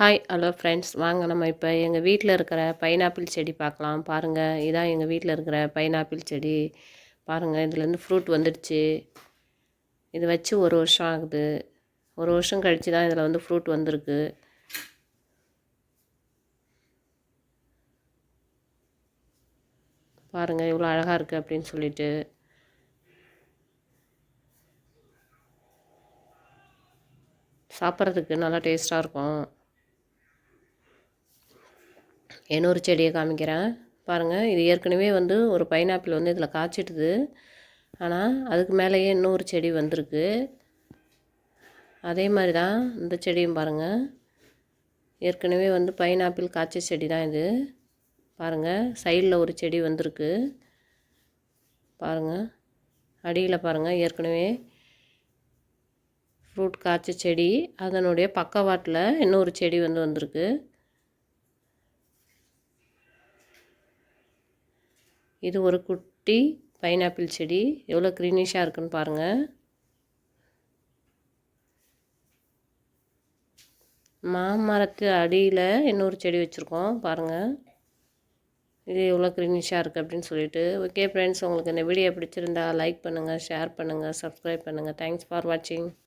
Hi hello friends வாங்க நம்ம இப்போ எங்கள் வீட்டில் இருக்கிற பைனாப்பிள் செடி பார்க்கலாம். பாருங்கள் இதான் எங்கள் வீட்டில் இருக்கிற பைனாப்பிள் செடி. பாருங்கள் இதுலேருந்து ஃப்ரூட் வந்துடுச்சு. இது வச்சு ஒரு வருஷம் ஆகுது. ஒரு வருஷம் கழித்து தான் இதில் வந்து ஃப்ரூட் வந்திருக்கு. பாருங்கள் இவ்வளோ அழகாக இருக்குது அப்படின்னு சொல்லிட்டு. சாப்பிட்றதுக்கு நல்லா டேஸ்ட்டாக இருக்கும். இன்னொரு செடியை காமிக்கிறேன்? பாருங்கள் இது ஏற்கனவே வந்து ஒரு பைனாப்பிள் வந்து இதில் காய்ச்சிட்டுது. ஆனால் அதுக்கு மேலேயே இன்னொரு செடி வந்திருக்கு. அதே மாதிரி தான் இந்த செடியும் பாருங்கள் ஏற்கனவே வந்து பைனாப்பிள் காய்ச்ச செடி தான் இது பாருங்கள் சைடில் ஒரு செடி வந்திருக்கு. பாருங்கள் அடியில் பாருங்கள் ஏற்கனவே ஃப்ரூட் காய்ச்ச செடி. அதனுடைய பக்கவாட்டில் இன்னொரு செடி வந்து வந்திருக்கு. இது ஒரு குட்டி பைனாப்பிள் செடி. எவ்வளோ க்ரீனிஷாக இருக்குன்னு பாருங்கள் மாமரத்து அடியில் இன்னொரு செடி வச்சுருக்கோம் பாருங்கள் இது எவ்வளோ க்ரீனிஷாக இருக்குது அப்படின்னு சொல்லிட்டு. ஓகே ஃப்ரெண்ட்ஸ் உங்களுக்கு இந்த வீடியோ பிடிச்சிருந்தா லைக் பண்ணுங்கள் ஷேர் பண்ணுங்கள் சப்ஸ்கிரைப் பண்ணுங்கள் தேங்க்ஸ் ஃபார் வாட்சிங்